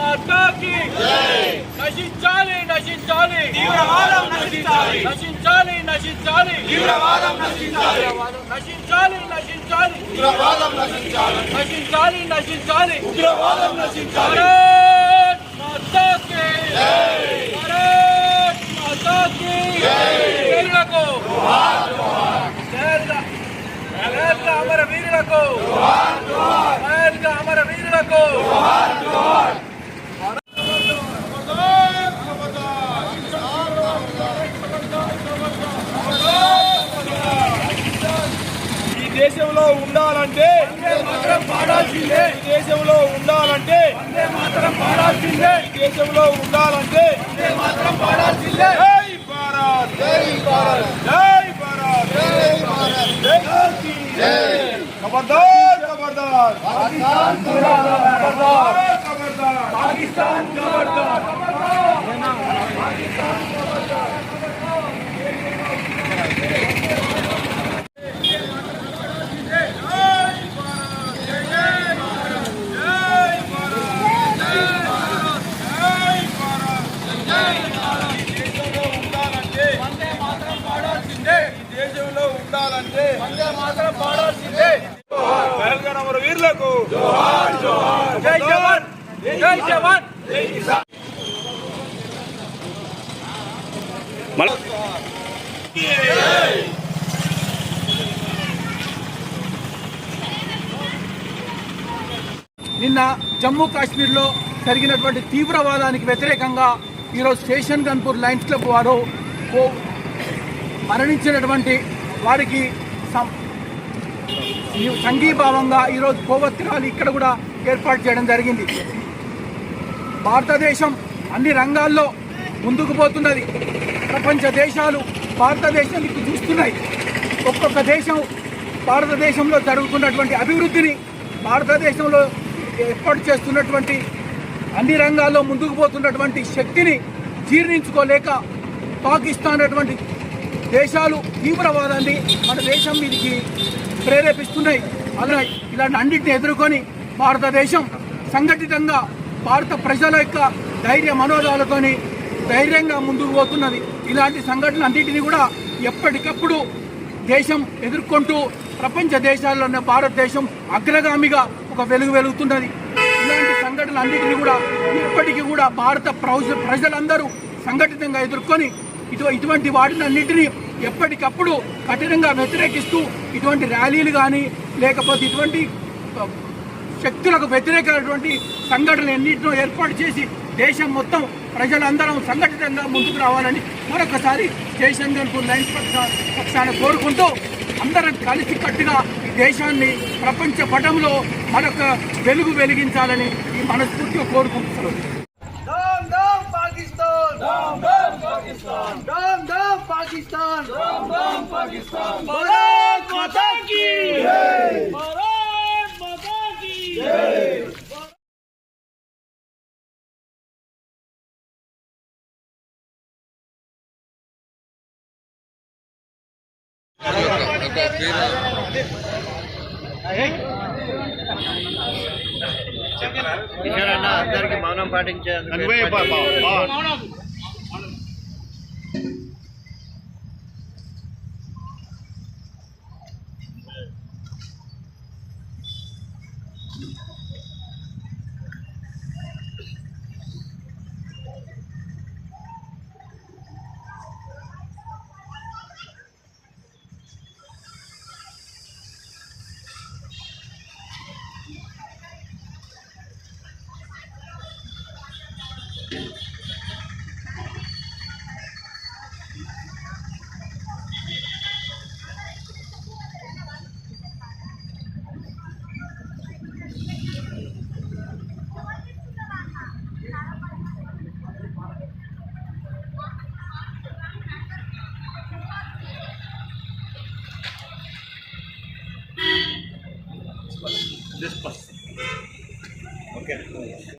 మాతాకి నశించాలి నశించాలి. తీవ్రవాదం నశించాలి. నశించాలి నశించాలి. తీవ్రవాదం నశించాలి. నశించాలి నశించాలి. తీవ్రవాదం నశించాలి. నశించాలి నశించాలి. ఉగ్రవాదం నశించాలి. మాతాకి. భారత్ మాతాకి. వీరులకు. అమర వీరులకు. అమర వీరులకు. ఉండాలంటే దేశంలో ఉండాలంటే మాత్రం పాడాల్సిందే. ఈ దేశంలో ఉండాలంటే జై భారత్. జై భారత్. జై భారత్. జై భారత్. జై ఖబర్దార్ ఖబర్దార్ ఖబర్దార్ ఖబర్దార్ పాకిస్తాన్ ఖబర్దార్ దేశంలో ఉండాలంటే మాత్రం పాడాల్సిందే. తెలంగాణ మన వీరులకు జై జవాన్! జై జవాన్! నిన్న జమ్మూ కాశ్మీర్లో జరిగినటువంటి తీవ్రవాదానికి వ్యతిరేకంగా ఈరోజు స్టేషన్ గన్పూర్ లయన్స్ క్లబ్ వారు ఓ- మరణించినటువంటి వారికి సంఘీభావంగా ఈరోజు కొవ్వొత్తి ఇక్కడ కూడా ఏర్పాటు చేయడం జరిగింది. భారతదేశం అన్ని రంగాల్లో ముందుకు పోతున్నది. ప్రపంచ దేశాలు భారతదేశం చూస్తున్నాయి. ఒక్కొక్క దేశం భారతదేశంలో జరుగుతున్నటువంటి అభివృద్ధిని భారతదేశంలో ఏర్పాటు చేస్తున్నటువంటి అన్ని రంగాల్లో ముందుకు పోతున్నటువంటి శక్తిని జీర్ణించుకోలేక పాకిస్తాన్ అటువంటి దేశాలు తీవ్రవాదాన్ని మన దేశం మీదకి ప్రేరేపిస్తున్నాయి. అలా ఇలాంటి అన్నింటిని ఎదుర్కొని భారతదేశం సంఘటితంగా భారత ప్రజల యొక్క ధైర్య మనోరాలతోని ధైర్యంగా ముందుకు పోతున్నది. ఇలాంటి సంఘటనలు అన్నింటినీ కూడా ఎప్పటికప్పుడు దేశం ఎదుర్కొంటూ ప్రపంచ దేశాల్లోనే భారతదేశం అగ్రగామిగా ఒక వెలుగు వెలుగుతున్నది. ఇలాంటి సంఘటనలు అన్నింటినీ కూడా ఇప్పటికీ కూడా భారత ప్రజలందరూ సంఘటితంగా ఎదుర్కొని ఇటు ఇటువంటి వాటిని అన్నింటినీ ఎప్పటికప్పుడు కఠినంగా వ్యతిరేకిస్తూ ఇటువంటి ర్యాలీలు కానీ లేకపోతే ఇటువంటి శక్తులకు వ్యతిరేకమైనటువంటి సంఘటనలు ఎన్నింటినో ఏర్పాటు చేసి దేశం మొత్తం ప్రజలందరం సంఘటితంగా ముందుకు రావాలని మరొకసారి స్టేషన్ గన్పూర్ లైన్స్ పక్షాన కోరుకుంటూ అందరం కలిసి కట్టుగా ఈ దేశాన్ని ప్రపంచ పటంలో మరొక వెలుగు వెలిగించాలని ఈ మనస్ఫూర్తిగా కోరుకుంటున్నాను. డౌన్ పాకిస్తాన్ భారత్ మాతా కీ జై భారత్ మాతా కీ జై అందరికి మౌనం పాటించే this person. Okay.